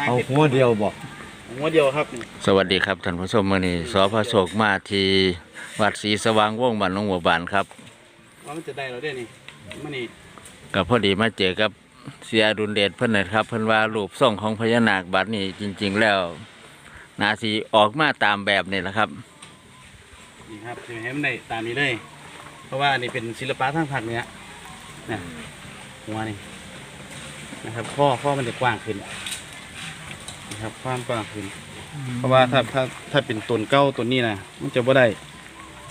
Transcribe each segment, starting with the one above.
สร้างเอาเฮ็ดหัวเดียวบอกหัวเดียวครับนี่สวัสดีครับท่านผู้ชมมื่อนี้สพโศกมาที่วัดศรีสว่างวงศ์บ้านหนองบัวบานครับว่ามันจะได้แล้วเด้นี่มันนี่ก็พอดีมาเจอกับเสียดุลเดชเพิ่นนะครับ เพิ่นว่ารูปทรงของพญานาคบัดนี้จริง ๆ แล้ว นาสีออกมาตามแบบนี่แหละครับนี่ครับจะให้มันได้ตามนี้เลย เพราะว่าอันนี้เป็นศิลปะทางภาคเหนือนะหัวนี่นะครับข้อข้อมันจะกว้างขึ้น นะครับความกว้างขึ้น เพราะว่าถ้าถ้าถ้าเป็นต้นเก้าต้นนี้นะมันจะบ่ได้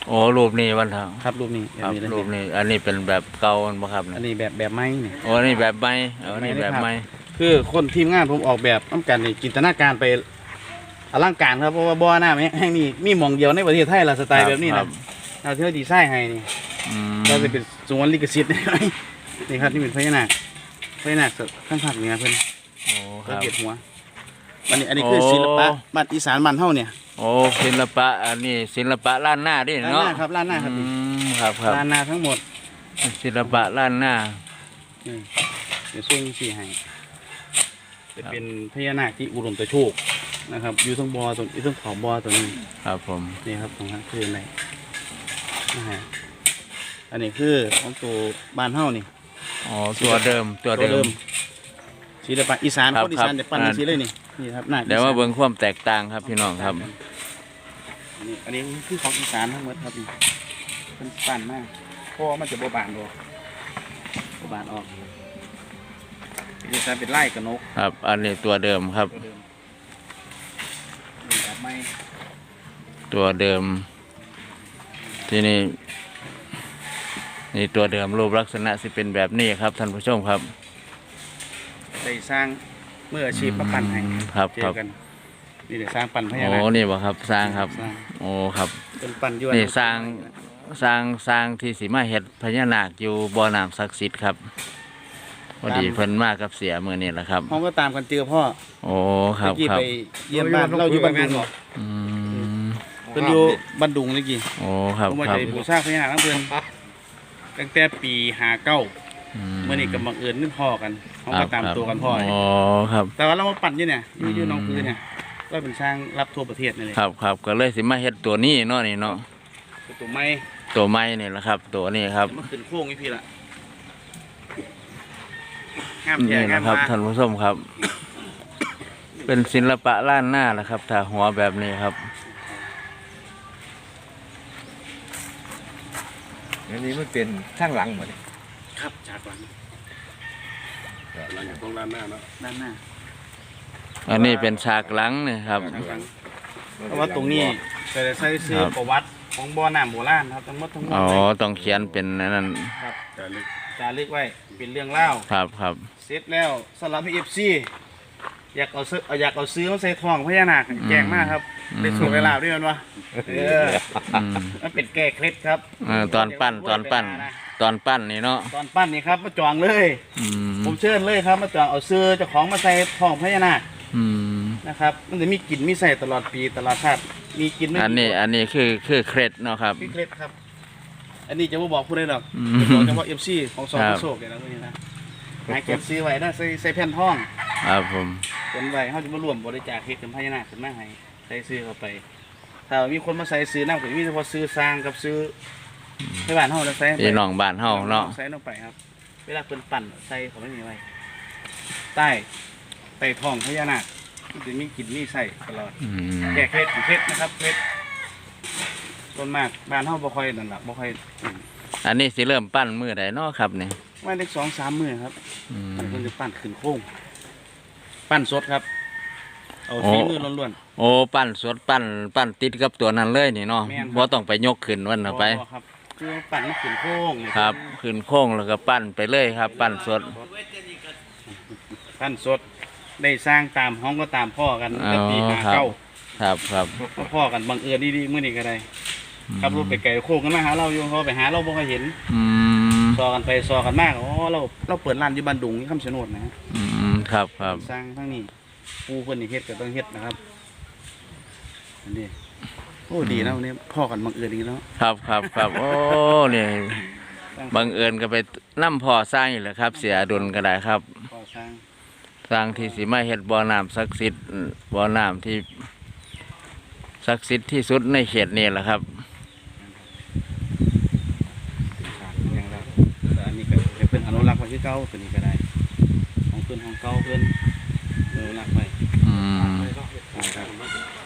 โอ้รูปนี้วันเถาครับรูปนี้แบครับบนี้เลยรูปนี้ อันนี้เป็นแบบเก่าบ่ครับอันนี้แบบแบบไม้นี่โอ้อันนี่แบบใหม่เอาอันนี้แบบใหม่คือคนทีมงานผมออกแบบต้องการในจินตนาการไปอลังการครับเพราะว่าบ่อน้ำแห่งนี้มีหมองเดียวในประเทศไทยละสไตล์แบบนี้ครันะบเราที่เราดีไซน์ให้นี่อืมก็จะเป็นสวนลิขสิทธิ์นี่ครับนี่เป็นพญานาคพญานาคข้างภาคเหนือเพิ่นโอ้คก็รับเก็บหัว อันนี้อันนี้คือโอ้ศิลปะบ้านอีสานบ้านเฮาเนี่ย โอ้ศิลปะอันนี้ศิลปะล้านหน้าดิล้านหเนาะน้าครับล้านหน้าครับอืมครับครับล้านหน้าทั้งหมด ศิลปะล้านหน้านี่เดี๋ยวช่วยสี่ให้จะเป็นพญานาคที่อุดมตะโชคนะครับอยู่ทั้งบ่อตรงอยู่ทั้งขอบบ่อตรงนี้ครับผมนี่ครับของท่านคืออะไรนะฮะอันนี้คือของตัวบ้านเฮานี่อ๋อตัวเดิมตัวเดิมศิลปะอีสานครับคนอีสานครับจะปั้นสีเลยนี่ นี่ครับหน้าเดี๋ยวว่าอีสนเบิ่งความแตกต่างครับพี่น้องครับอันนี้อันนี้คือของอีสานทั้งหมดครับนี่เป็นปั้นมากเพราะว่ามันจะโบบานดอกโบบานออกอีสานเป็นไล่กระนกครับ อันนี้ตัวเดิมครับ ตัวเดิมนี่แบบไม่ตัวเดิม ที่นี่นี่ตัวเดิมรูปลักษณะสิเป็นแบบนี้ครับท่านผู้ชมครับ ได้สร้าง เมื่ออาชีพมาปั้นให้อืมครับเจครัอบกันนี่เดี๋ยวสร้างปั้นพญาโอ้นาคนี่บ่ครับสร้างครับ สร้างโอ้ครับ เป็นปั้นยวนนี่สร้างสร้างสร้างที่สีมาเฮ็ดพญานาคอยู่บ่อน้ำศักดิ์สิทธิ์ครับพอดีเพิ่นมากับเสียมือนี่แหละครับ ห้องก็ตามกันเจอพ่อโอ้ครับเมื่อกี้ครับไปเยี่ยมบ้านเราอยู่บ้านดุงอืมเพิ่นอยู่บ้านดุงเลยกี่โอ้ครับผมมาครับใจบูชาพญานาคทั้งเพิ่นตั้งแต่ปีหาเก้าอื เมื่อนี้ก็บังเอิญนึกพ่อกันห้องก็ตามตัวกันพ่อนี่อ๋อครับ แต่ว่าเรามาปั่นอยู่เนี่ยอยู่อยู่อืมหน้องพื้นเนี่ยก็เป็นช่างรับทั่วประเทศนี่เลยครับครับก็เลยสิมาเฮ็ดตัวนี้เนาะนี่เนาะเป็นตัวไม้ตัวไม้นี่แหละครับ ตัวนี้ครับจะมาขึ้นโค้งอีพี่ละงามแท้นี่งานะมครับมาท่านผู้ชมครับ เป็นศิลปะล้านหน้าแหละครับถ้าหัวแบบนี้ครับอันนี้มันเป็นข้างหลังหมดเลย ครับจากหลังหลังจากตรงด้านหน้าเนาะด้านหน้าอันนี้เป็นฉากหลังนี่ครับข้างหลังเพราะว่าตรงนี้ใส่ใส่ซื้อครับประวัติของบ่อน้ำโบราณครับทั้งหมดทั้งมวลอ๋อเลยต้องเขียนเป็นอันนั้นครับแต่ลึกจารึกไว้เป็นเรื่องเล่าครับครับเสร็จแล้วสำหรับเอฟซีอยากเอาซื้ออยากเอาซื้อมาใส่ทองพญานาคแกงมากครับเป็นสูตรเวลาบด้วยมันวะเอออืมมันเป็นแก้เคล็ดครับเออตอนปั้นตอนปั้น ตอนปั้นนี่เนาะตอนปั้นนี่ครับมาจองเลย อืมผมเชิญเลยครับ มาจองเอาซื้อเจ้าของมาใส่ทองพญานาคอืมนะครับ มันจะมีกลิ่นมีใส่ตลอดปีตลอดชาติมีกลิ่นไม่อันนี้อันนี้คือคือเคร็ดเนาะครับ พี่เคล็ดครับ อันนี้จะไม่บอกผู้ใดหรอกอืมจะบอกเฉพาะเอฟซีของสองครับโศกเนี่ยนะพวกนี้นะหาเก็บซื้อไว้นะใส่ใส่แผ่นทองครับผมคนไว้เขาจะมารวมบริจาคเฮ็ดเป็นพญานาคขึ้นมาให้ใส่ซื้อเข้าไป ถ้ามีคนมาใส่ซื้อน้ำก็มีเฉพาะซื้อสร้างกับซื้อ ให้บ้านเฮาแล้วใส่พี่น้องบ้านเฮาเนาะใส่ลงไปครับ เวลาเพิ่นปั่นใส่เขาไม่มีไว้ใต้ใต้ท้องพญานาคมันจะมีกลิ่นมีใส่ตลอด อืมแก่เคล็ดเคล็ดนะครับเคล็ดต้นมากบ้านเฮาบ่ค่อยนั่นล่ะบ่ค่อยอืมอันนี้สิเริ่มปั้นมือใดเนาะครับนี่ไว้ได้สองสามมื้อครับอืม มันเพิ่นจะปั่นขึ้นโค้งปั่นสดครับ เอาโอ้ฝีมือล้วน โอ้ปั้นสดปั้นปั้นติดกับตัวนั้นเลยนี่เนาะแม่นครับ บ่ต้องไปยกขึ้นวันๆเอาไป บ่ครับ คือปั่นมันขึ้นโค้งนี่ครับขึ้นโค้งแล้วก็ปั้นไปเลยครับ ปั้นสด ปั่นสดได้สร้างตามห้องก็ตามพ่อกันอ๋อแต่ปีหาครับเก้าครับครับก็พ่อกันบังเอิญดีๆมื้อนี้ก็ได้ขับรถไปไกลโค้งกันมาหาเราอยู่เขาไปหาเราบ่เคยเห็นอืมซอกันไปซอกันมากอ๋อเราเราเปิดร้านอยู่บ้านดุงที่คำชะโนดนะฮะอืมครับครับสร้างทั้งนี้ปูเพิ่นนี่เฮ็ดก็ต้องเฮ็ดนะครับอันนี้ โอ้ดีนะวันนี้พ่อกันบังเอิญดีแล้วครับครับครับโอ้นี่บังเอิญก็ไปนํพ่อสร้างอีกแล้วครับ เสียดุลก็ได้ครับ พ่อสร้างสร้างที่สิมาเฮ็ดบ่อน้ำศักดิ์สิทธิ์บ่อน้ำที่ศักดิ์สิทธิ์ที่สุดในเขตนี้แหละครับอย่างละแต่อันนี้ก็เป็นอนุรักษ์ไว้ที่เก่าตัวนี้ก็ได้ ของเพื่อนของเก่าเพื่อนอนุรักษ์ไว้อืมนะครับ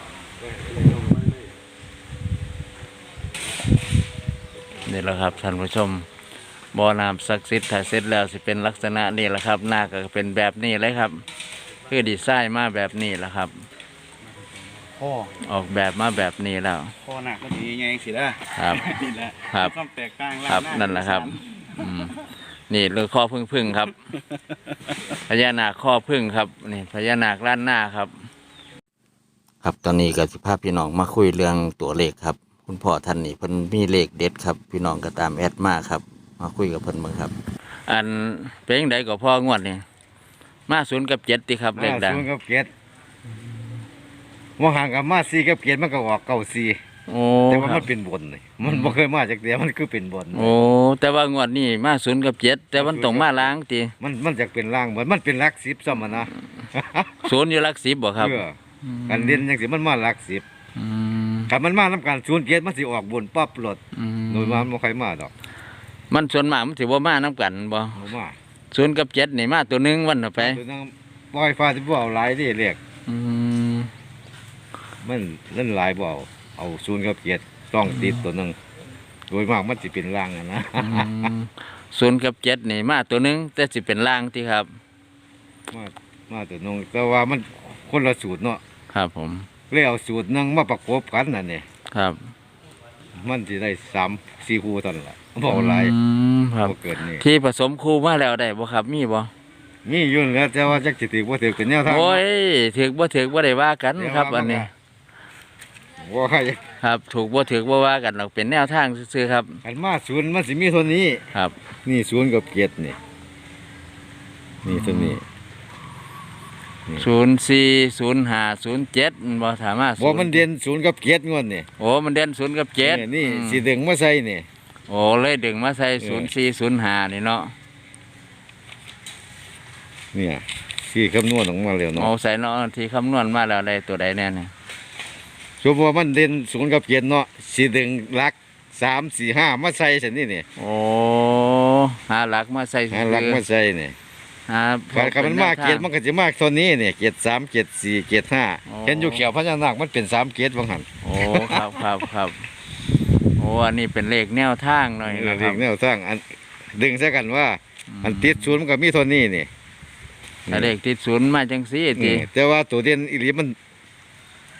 นี่แหละครับท่านผู้ชมบ่อน้ำศักดิ์สิทธิ์ถ้าเสร็จแล้วสิเป็นลักษณะนี้แหละครับ หน้าก็เป็นแบบนี้เลยครับ คือดีไซน์มาแบบนี้แหละครับข้อออกแบบมาแบบนี้แล้วข้อหนักก็ดีไงสิล่ะครับนี่แหละครับความแตกต่างครับนั่นแหละครับอืมนี่เรือข้อพึ่งพึ่งๆครับ พญานาคข้อพึ่งครับนี่พญานาคล้านหน้าครับ ครับตอนนี้กับสิภาพพี่น้องมาคุยเรื่องตัวเลขครับ คุณพ่อท่านนี่เพิ่นมีเลขเด็ดครับ พี่น้องก็ตามแอดมาครับ มาคุยกับเพิ่นเบิ่งครับ อันเป็นยังไงก็พ่องวดนี่มาศูนย์กับเจ็ดติครับเลขดังศูนย์กับเกียรติว่าห่างกับมาซีกับเกียรติมันก็ออกเก่าซีโอ้แต่ว่าครัมับนเป็นบนเลยมันบ่เคยมาจากเดียวมันคือเป็นบนโอ้แต่ว่างวดนี้มาศูนย์กับเจ็ดแต่มันต้องมาล้างติมันมันจากเป็นล่างเหมือนมันเป็นหลักสิบซ้ำอะนะศูนย์อยู่หลักสิบบ่ครับเพื่อกันเรียนจังสิมันมาหลักสิบ อืมถ้ามันมานํการศูนย์เกียรติมันสิออกบนปั๊บรถอืมโดยมามันบ่ค่อยมาดอกมันส่วนมากมันถือว่ามาน้ำกันบ่บ่มาศูนย์กับเจ็ดนี่มาตัวหนึงวันน่ะไปตัวนั้นปล่อยฟ้าสิบ่เอาหลายเดิเรียกอืมมันเล่นหลายบ่เอาเอาศูนย์กับเกียรติต้องติดตัวหนึงโดยมากมันสิเป็นล่างอะนะอืมศูนย์กับเจ็ดนี่มาตัวหนึงแต่สิเป็นล่างที่ครับ มามาตัวหนึงแต่ว่ามันคนละสูตรเนาะครับผม เลยเอาสูตรหนึงมาประกบกันนั่นนี่ครับมันสิได้สามสี่คู่เท่านั้นล่ะบ่หลายอืมครับ บ่เกินนี่ที่ผสมคู่มาแล้วได้บ่ครับมีบ่มีอยู่แล้วแต่ว่าจักสิถือบ่ถือเป็นแนวทางโอ้ยถือบ่ถือบ่ได้ว่ากันครับอันนี้ ว่าให้ครับ ถูกบ่ถือบ่ว่ากันหรอกเป็นแนวทางซื่อๆครับคันมาศูนย์มันสิมีเท่านี้ ครับ นี่ศูนย์กับเกียรตินี่นี่เท่านี้ ศูนย์สี่ศูนย์ห้าศูนย์เจ็ดบ่สามารถบ่มันเด่นศูนย์กับเกียรติงวดนี่โอ้มันเด่นศูนย์กับเจ็ดนี่นี่อืมสิดึงมาใส่นี่โอ้เลยดึงมาใส่ศูนย์สี่ศูนย์ห้านี่เนาะเนี่ยสี่คำนวณออกมาแล้วโอ้เนาะใส่เนาะที่คำนวณมาแล้วได้ตัวใดแน่เนี่ยสมมุติว่ามันเด่นศูนย์กับเกียรติเนาะสิดึงหลักสามสี่ห้ามาใส่ซั่นนี่นี่โอ้หาหลักมาใส่หาหลักมาใส่นี่ หาคันคันมันมากเกียรติมันก็สิมากเท่านี้นี่เกียรติสามเกียรติสี่เกียรติห้าโอ้เห็นอยู่เขียวพญานาคมันเป็นสามเกียรติว่าหั่นโอ้ครับครับครับโอ้อันนี้เป็นเลขแนวทางหน่อยนะคเรีรัยบกแนวสร้างอันดึงซะกันว่า อันติดศูนย์มันก็มีเท่านี้นี่ถ้าเลขติดศูนย์มาจังสี่ตินี่แต่ว่าตัวเด่นอีหลีมัน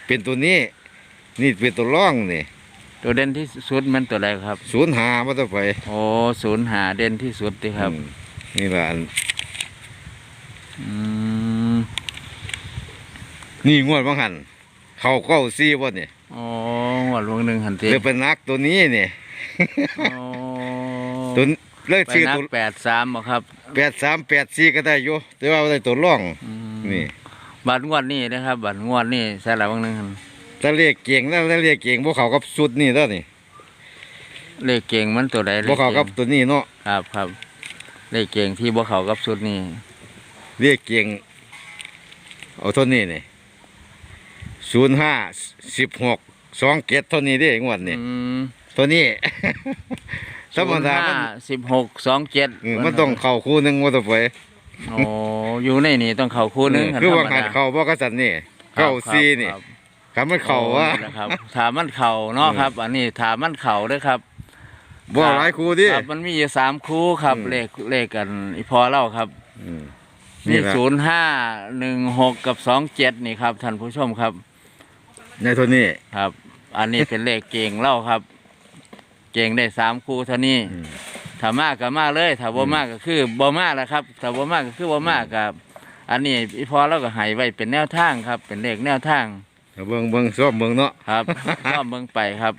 เป็นตัวนี้ นี่เป็นตัวร่องนี่ตัวเด่นที่สุดมันตัวใดครับ ศูนย์หามาต่อไปโอ้ศูนย์หาเด่นที่สุดติครับ อืมนี่แหละอันอืม นี่งวดบางหัน เขาเก้าซี่บ่เนี่ยโอ้หัวดวงหนึ่งหันติเลยเป็นนักตัวนี้นี่โอ้ตัวเลิกไปชื่อนักตัวแปดสามบ่ครับแปดสามแปดสี่ก็ได้อยู่แต่ว่าได้ตัวร่องอืมนี่บัตรงวดนี้นะครับบัตรงวดนี้ใส่ละบางหนึ่งหั่นถ้าเรียกเก่งแล้วถ้าเรียกเก่งพวกเขากับสุดนี่แล้วนี่เลขเก่งมันตัวใดเลพวขกเขากับก่งตัวนี้เนาะครับครับเลขเก่งที่บ่เขากับสุดนี่ เรียกเก่งเอาเท่านี้นี่ศูนย์ห้าสิบหกสองเกตเท่านี้เด้งวดนี่อืมตัวนี้ ธรรมดามันสิบหกสองเจ็ดเออมันต้องเข้าคู่หนึ่งว่าต่อไปโอ้อยู่ในนี่ต้องเข้าคู่หนึงเออคือว่าธรรมหัดนเข้าบ่กษัตริย์นี่ครับเข้าซีนี่ครับคำมันเข้าว่าโอ้นะครับถามมันเข่าเนาะเออครับ อันนี้ถามมันเข่าเด้วยครับบ่หลายคู่ดิครับมันมีอยู่สามคู่ครับอืมเลขเลขกันอีพอเล่าครับ อืมมีแหละศูนย์ห้าหนึ่งหกกับสองเจ็ดนี่ครับท่านผู้ชมครับ ในตัวนี้ ครับ อันนี้เป็นเลขเก่งเล่าครับ เก่งได้สามคู่เท่านี้อืม ถ้ามากก็มากเลยถ้าบ่มากก็คือบ่มากแหละครับถ้าบ่มากก็คือบ่มากครับ อันนี้อีพอเราก็ให้ไว้เป็นแนวทางครับ เป็นเลขแนวทางเบิ่งเบิ่งซ้อมเบิ่งเนาะครับ ก็เบิ่งไปครับ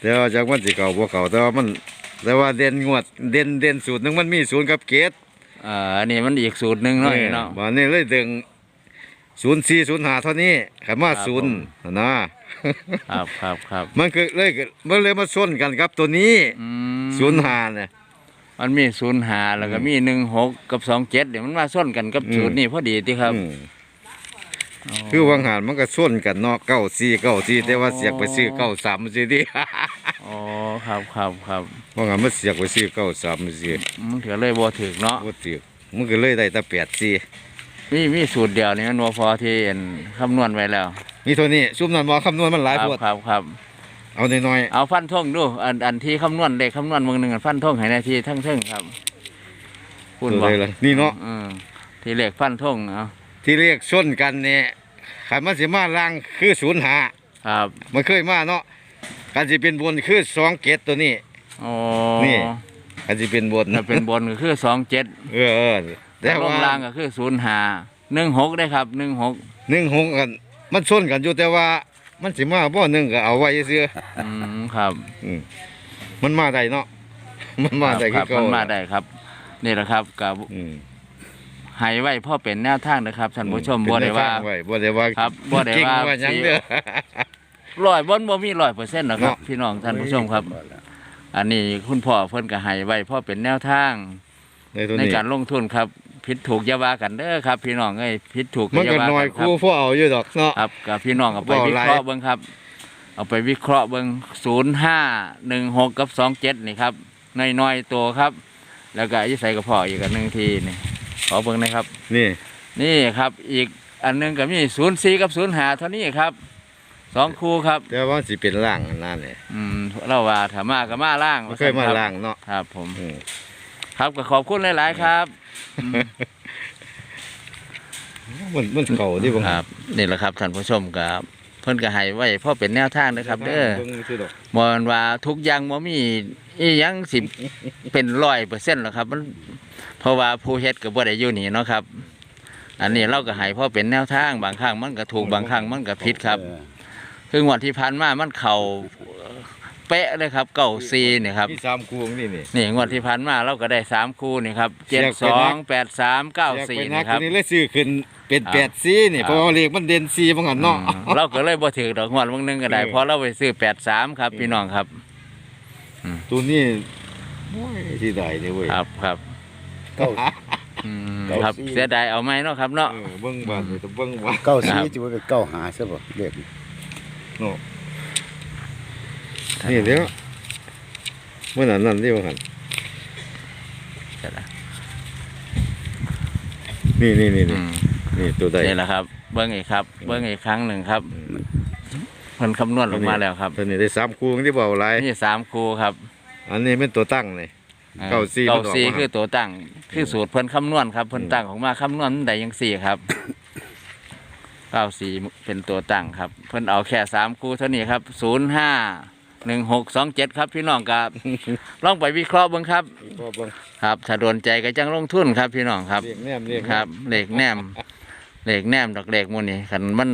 แต่ว่าจากมันสิเก่าบ่เก่าแต่ว่ามัน แต่ว่าเด่นงวด เด่นเด่นสูตรหนึงมันมีศูนย์กับเกตเอ่ออันนี้มันอีกสูตรหนึ่งเนาะเนาะบ่นี่เลยดึงศูนย์สี่ศูนย์ห้าเท่านี้คันมาครับศูนย์ผม นะครับครับครับมันคือเลยมันเลยมาส้นกันครับตัวนี้อืมศูนย์ห้าเนี่ย มันมีศูนย์หาแล้วก็มีหนึ่งหกกับสองเจ็ดเดี๋ยวมันมาส้นกันกับอืม สูตรนี่พอดีที่ครับ อืม คือวังหารมันก็ส่วนกันเนาะเก้าสี่เก้าสี่แต่ว่าเสียกไปซื้อเก้าสามสิดิอ๋อครับครับครับวังหารมันเสียกไปซื้อเก้าสามสิมันถือเลยบ่ถึกเนาะบ่ถือมันก็เลยได้แต่แปดสี่มีมีสูตรเดียวนี่มันบ่พอที่เห็นคำนวณไว้แล้ว มีเท่านี้ซุ่มนั้นบ่คำนวณมันหลายครับพวดครับครับเอาน้อยเอาฟันท่งดูอันอันที่คำนวณเลขคำนวณมึงหนึ่งอันฟันท่งให้นาทีทั้งเทิงครับๆคุณตัวบอกใดล่ะนี่เนาะอืมที่เลขฟันท่งเอา ที่เรียกส้นกันเนี่ยขันมันสิมาล่างคือศูนย์หาครับมันเคยมาเนาะการสิเป็นบนคือสองเกตตัวนี้โอ้นี่การสิเป็นบนถ้าเป็นบนก็คือสองเจ็ดเออเออแต่แต่ลว่างล่างก็คือศูนย์หาหนึ่งหกได้ครับหนึ่งหกหนึ่งหงกันมันส้นกันอยู่แต่ว่า มันสิมาบ่หนึ่งก็เอาไว้ซื้ออืมครับอืมมันมาได้เนาะมันมาได้คคืรัอบเก่ามันมาได้ครับ นี่แหละครับกับ อืมให้ไว้พ่อเป็นแนวทางนะครับท่านผู้ชมเป็นบ่ได้ว่าแนทงไบ่ได้ว่าครับบ่ได้เก่งว่าว่าหยังเด้อร้อยบนบ่มีร้อยเปอร์เซ็นต์หรอกครับเนาะพี่น้องท่านผู้ชมครับ อันนี้คุณพ่อเพิ่นก็ให้ไว้พ่อเป็นแนวทาง ในตัวในนี้การลงทุนครับผิดถูกอย่าว่ากันเด้อครับ พี่น้องเอ้ยผิดถูกมันอย่าก็ว่าน้อยกันครัคู่บพวกเอาอยู่ดอกเนาะครับกับพี่น้องเอาไปบ่วิหลายเคราะห์เบิ่งครับ เอาไปวิเคราะห์เบิ่งศูนย์ห้าหนึ่งหกกับสองเจ็ดนี่ครับน้อยๆตัวครับ แล้วก็ยิ่ใส่กระเพาะอีกอันหนึ่งทีนี่ ขอเบิ่งนะครับ นี่ นี่ครับ อีกอันหนึงก็มีศูนย์สี่กับศูนย์หาเท่านี้ครับสองคู่ครับ แต่ว่าสิเป็นล่างนั่นแหละอืมเราว่าถ้ามาก็มาล่างมันเคยมาล่างเนาะครับ ผม อืม ครับก็ขอบคุณหลาย ๆ ครับอืม มันมันเก่าที่ผมครับนี่แหละครับท่านผู้ชมครับ เพิ่นก็ให้ไว้เพราะเป็นแนวทางนะครับ เด้อบิ่งซื่อดอกบอนว่าทุกอย่างบ่มีอีหยังสิเป็นร้อยเปอร์เซ็นต์หรอกครับ มันเพราะว่าผู้เฮ็ดก็บ่ได้อยู่นี่เนาะครับ อันนี้เราก็ให้เพราะเป็นแนวทางบางครั้งมันก็ถูกบางครั้งมันก็ผิดครับ คืองวดที่ผ่านมามันเข้าเป๊ะเลยครับเก้าซีนี่ครับมีสามคู่ของนี่นี่นี่งวดที่ผ่านมาเราก็ได้สามคู่นี่ครับเสีเจ็ดยกสไปอนังกแปดสามเก้าสี่อยกไปนันี่กครับตัวนี้เลยซื้อขึ้น เป็นครับแปดซีนี่ครับเพราะว่าเลขมันเด่นซีบางหันเนาะอืมเราก็เลยบ่ถือดอกงวดบางนึงก็ได้เออเพราะเราไปซื้อแปดสามครับ พี่น้องครับ ตัวนี้โอ้ยที่ใดเนี่ยเว้ยครับครับเก้า อืมเก้าครับสี่ เสียดายเอาไหมเนาะครับเนาะ เออเบิ้งบ้านนี่ต้องเบิ้งบ้านเก้าสี่จะเป็นเก้าหาใช่ป่ะเด็กเนาะนี่เดี๋ยวเมื่อนั้นนั่นที่ว่าหันเสียดายนี่นี่นี่อืนี่ม นี่ตัวใดนี่แหละครับ เบิ้งอีกครับ เบิ้งอีกครั้งหนึ่งครับเพิ่นคำนวณลงมาแล้วครับตัวนี้ได้สามคู่ที่บอกอะไรนี่สามคู่ครับ อันนี้เป็นตัวตั้งเลยอ่อเก้าสี่เก้ามันออกสี่มาคือตัวตั้งคือสูตรเพิ่นคำนวณครับเพิ่นอืมตั้งของมาคำนวณได้ยังสี่ครับเก้าสี่เป็นตัวตั้งครับ เพิ่นเอาแค่สามคู่เท่านี้ครับศูนย์ห้าหนึ่งหกสองเจ็ดครับพี่น้องครับลองไปวิเคราะห์เบิ่งครับก็เบิ้งครับถ้าโดนใจก็จังลงทุนครับพี่น้องครับเรียกแนมเรียกครับเหล็กแนม เหล็กแนมดอกเหล็กมูนี่ขันมัน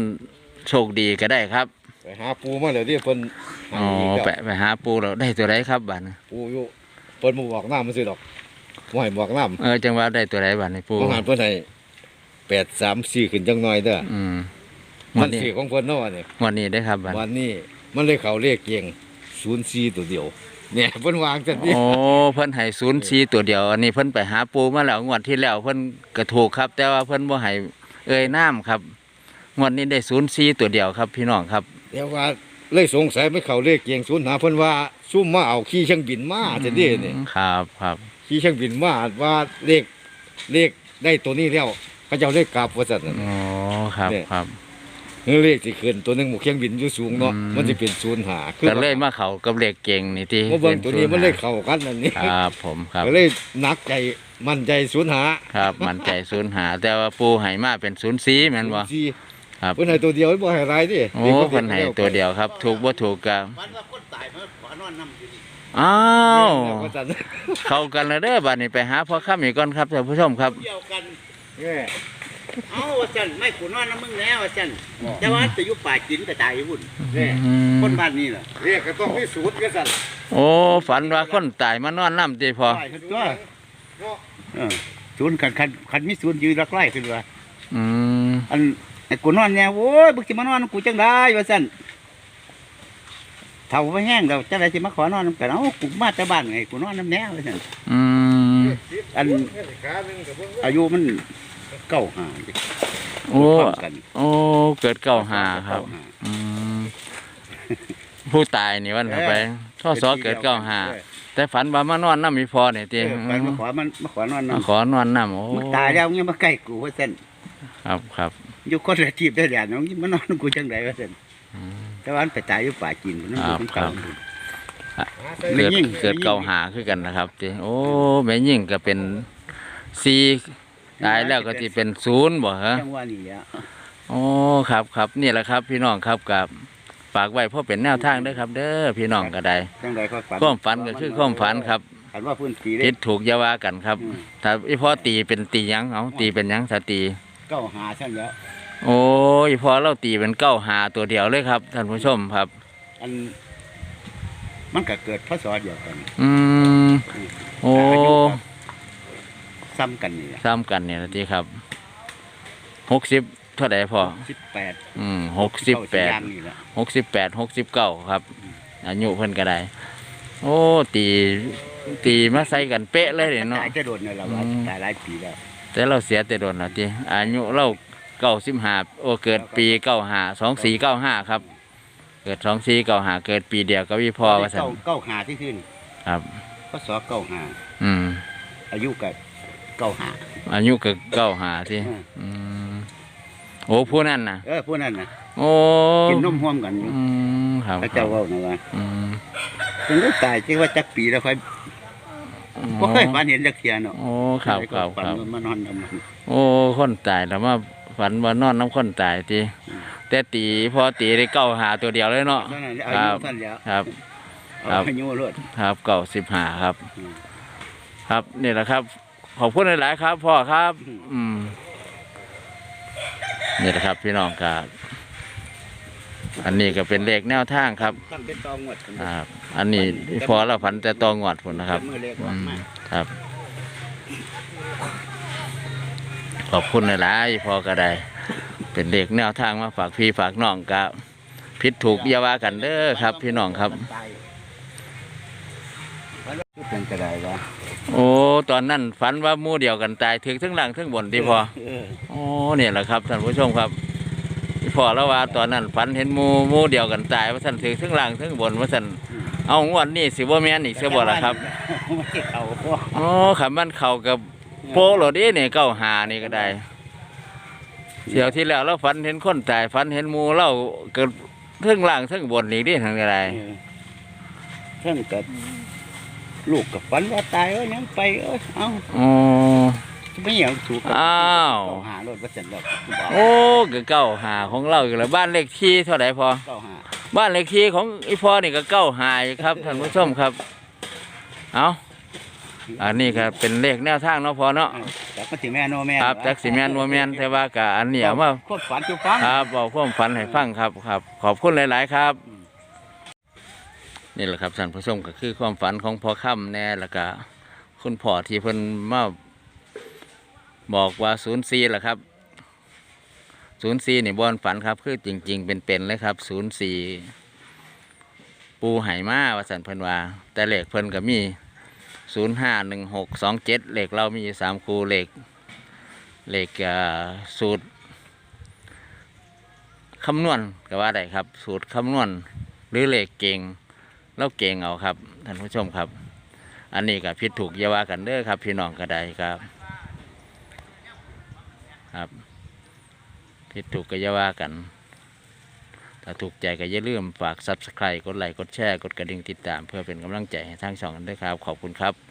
โชคดีก็ได้ครับ ไปหาปูมาเดี๋ยวนี้เพิ่นหาอ๋ออีกแล้วไปไปหาปูเราได้ตัวไรครับบัดนี้ปูอยู่เพิ่นมาบอกน้ำมันสิดอกว่าให้บอกน้ำเออจังว่าได้ตัวไรบัดนี้ปูบางหันเพิ่นให้แปดสามสี่ขึ้นจังหน่อยเด้ออืมมัวันนนี้สี่ของเพิ่นเนาะวันนี้วันนี้ได้ครับบัดวันนี้มันเลยเขาเรียกเกียงศูนย์สี่ตัวเดียวเนี่ยเพิ่นวางจังนี้โอ้เพิ่นให้ศูนย์สี่ตัวเดียว อันนี้เพิ่นไปหาปูมาแล้วงวดที่แล้วเพิ่นก็ถูกครับ แต่ว่าเพิ่นบ่ให้ เอ่ยน้ำครับงวดนี้ได้ศูนย์สี่ตัวเดียวครับ พี่น้องครับ เดี๋ยวว่าเลยสงสัยไม่เขาเรียกเกียงศูนย์หาเพิ่นว่าซุ่มมาเอาขี่เครื่องบินมาจะดีนี่ครับครับขี่เครื่องบินมาว่าเลขเลขได้ตัวนี้แล้วเขาเจ้าเลขกลับว่าซั่นน่ะอ๋อครับเนี่ยครับเออเลขสิขึ้นตัวหนึงหมู่เครื่องบินอยู่สูงเนาะอืมมันสิเป็นศูนย์หาก็เลยมาเข้ากับเหล็กเก่งนี่ที่เมื่อเบิ่งตัวนี้มันเลย05เข้ากันนั่นนี่ครับผมครับก็เลยหนักใจ มั่นใจศูนย์หาครับ มันใจศูนย์หา แต่ว่าปูให้มาเป็นศูนย์สีแม่นบ่ศูย์สี่ครับ เพิ่นให้ตัวเดียวบ่ให้หลายดิโอ้เพิ่นให้ตัวเดียวครับ ถูกบ่ถูกก็วันว่าคนตายมาขอนอนน้ำอยู่นี่อ้าวว่าซั่นเข้ากันแล้วเด้อบัดนี้ไปหาพ่อค้ำอีกก่อนครับท่านผู้ชมครับ เดียวกัน แง่เอ้าว่าจันไม่กูนอนน้ำมึงแล้วว่าจันแต่ว่าจะอยู่ป่าจินก็ตายอยู่หุ่นแง่อืมคนบ้านนี่แหละเรียกก็ต้องพิสูจน์กันสั่นโอ้ฝันว่าคนตายมานอนน้ำตีพอ ตายตัว เออศูนย์คันคันคันมีศูนย์ยืนรักไล่ขึ้นว่าอืมอันไอ้กูนอนเนี่ยโว้ยบึกสิมานอนกูจังได้ว่าซั่นเท่าไปแห้งแล้วจังไดสิมาขอนอนนำกันเอ้ากูมาแต่บ้านไงกูนอนน้ำแน่ว่าซั่นอืมอันอายุมันเก้าหาโอ้พร้อมกันโอ้เกิดเก้าหาครับเก้าห้า อืมผู้ตายนี่วันเข้าไปท่อสอเกิดเก้าหา แต่ฝันว่ามานอนน้ำมีพอเนี่ยเอตีอไปมาขอมันมาขอนอนมาน้ำขอนอนน้ำโอ้มันตายแล้วยังมาใกล้กูว่าเส้นครับครับอยู่คนละทีบได้แดดน้องมานอนกูจังไดว่าเส้นแต่ว่ามันไปตายอยู่ป่าจีนพุ่นนั่นอยู่เก่าเกิดแม่ยิ่งเกิดเก้าหาคือกันนะครับตีโอ้แม่ยิ่งก็เป็นซีตายแล้วก็ที่เป็นศูนย์บ่ฮะจังว่านี่อะโอ้ครับครับนี่แหละครับ พี่น้องครับกับฝากไว้เพราะเป็นแนวทางเด้อครับ เด้อพี่น้องก็ได้จังไดก็ฝันความฝันก็คือความฝันครับฝันว่าพื้นตีได้ผิดถูกอย่าว่ากันครับอืมถ้าอีพ่อตีเป็นตีหยังเอาตีเป็นหยังถ้าตี เก้าหาซั่นแล้ว โอ้ยพอเราตีเป็นเก้าหาตัวเดียวเลยครับท่านผู้ชมครับ อัน มันก็เกิดพศเดียวกันอืมโอ้อายุก็ซ้ำกันนี่แหละซ้ำกันเนี่ยนะทีครับหกสิบ เท่าไหร่พอสิบแปดอืมหกสิบแปดเข้าสิย่างนี่แหละหกสิบแปดหกสิบเก้าครับอายุเพิ่นก็ได้ โอ้ตีตีมาใส่กันเป๊ะเลยเนาะตายจะโดนเนี่ยเราว่าอืมตายหลายปีแล้วแต่เราเสียแต่โดนแล้วทีอายุเราเก้าสิบห้าโอ้เกิดปีเก้าห้าสองสี่เก้าห้าครับ เกิดสองสี่เก้าห้าเกิดปีเดียวก็วิพอว่าสันเก้าเก้าหาที่ขึ้นครับพศเก้าหาอืมอายุกับเก้าหาอายุก็เก้าห้าที่อืมอืม โอ้ผู้นั่นนะเออพวกนั้นนะโอ้กินนมห่วมกันอยู่อืมครับพระเจ้าเว่านะว่าอืมถึงได้ตายที่ว่าจักปีแล้วค่อยบ่เคยฝันเห็นจักเทียเนาะโอ้ครับครับฝันครับว่ามานอนทำมันโอ้คนตายแล้วมาฝันว่านอนน้ำคนตายทีแต่ตีพอตีได้เก้าหาตัวเดียวเลยเนาะนั่นน่ะอาครัยุบสั้นแล้วครับครัเอาบอายุรวด ครับเก้าสิบห้าครับ อืม ครับนี่แหละครับ ขอบคุณหลาย ๆ ครับพ่อครับ อืมอืม นี่แหละครับ พี่น้องครับอันนี้ก็เป็นเลขแนวทางครับตั้งเป็นตองวดกันอ่าอันนี้พอเราพันแต่ตองอดผลนะครับเมื่อเล็กอืว่ามมาครับ ขอบคุณหลายๆพอก็ได้ เป็นเลขแนวทางมาฝากพี่ฝากน้องครับผิดถูกอย่าว่ากันเด้อครับ พี่น้องครับ เป็นกระไดวะโอ้ตอนนั้นฝันว่าหมู่เดียวกันตายถึงทั้งหลังทั้งบนที่พอเออโอ้เนี่ยแหละครับท่านผู้ชมครับที่พ่อแล้วว่าตอนนั้นฝันเห็นหมูหมูเดียวกันตายว่าสันถือทั้งหลังทั้งบนว่าสันเอางวดนี้สิบ่แม่นอีกเสียบ่ล่ะครับไม่ใช่เขาพวกโอ้ขับมันเข้ากับโปโหลดนี่เนี่ยเก้าหานี่ก็ได้เที่ยวที่แล้วเราฝันเห็นคนตายฝันเห็นหมูเราเกิดทั้งหลังทั้งบนนี่ดิทางใด เออเพิ่งกับ ลูกกับฝันว่าตายเอ้ยยังไปเอ้ยเอ้าโอ้ไม่อยากถูกกับอ้าว เก้หารถว่าเสร็จแล้วโอ้ก็เก้าหาของเราอีกแล้วบ้านเลขที่เท่าไหร่พอ เก้าหาบ้านเลขที่ของอีพ่อนี่ก็เก้าหายครับท่านผู้ชมครับ เอาอันนี้ก็เป็นเลขแนวทางเนาะพอเนาะ จากมันสิแม่โนแม่ครับจากสิแมนวัวแมนแต่ว่าก็อันนี้เอามาควบฝันจุฟัง ครับบอกความฝันให้ฟังครับครับ ขอบคุณหลาย ๆ ครับ นี่แหละครับท่านผู้ชมก็คือความฝันของพ่อค่ำแน่แล้วก็คุณพ่อที่เพิ่นมาบอกว่าศูนย์สี่แหละครับศูนย์สี่นี่บอนฝันครับ คือจริง ๆ เป็นๆเลยครับศูนย์สี่ปูไหมาวาสันเพิ่นว่า แต่เหลขเพิ่นก็มีศูนย์ห้าหนึ่งหกสองเจ็ดเหลขเรามีสามคูเหลขเหลขเอ่อสูตรคำนวณก็ว่าได้ครับ สูตรคำนวณหรือเหลขเก่ง เราเก่งเอาครับท่านผู้ชมครับ อันนี้ก็พิษถูกเยาว่ากันเด้อครับ พี่น้องก็ได้ครับ ครับพิษถูกก็ยาว่ากัน ถ้าถูกใจก็อย่าลืมฝากซับสไครต์กดไลค์กดแชร์กดกระดิ่งติดตาม เพื่อเป็นกำลังใจให้ทางสองกันด้วยครับ ขอบคุณครับ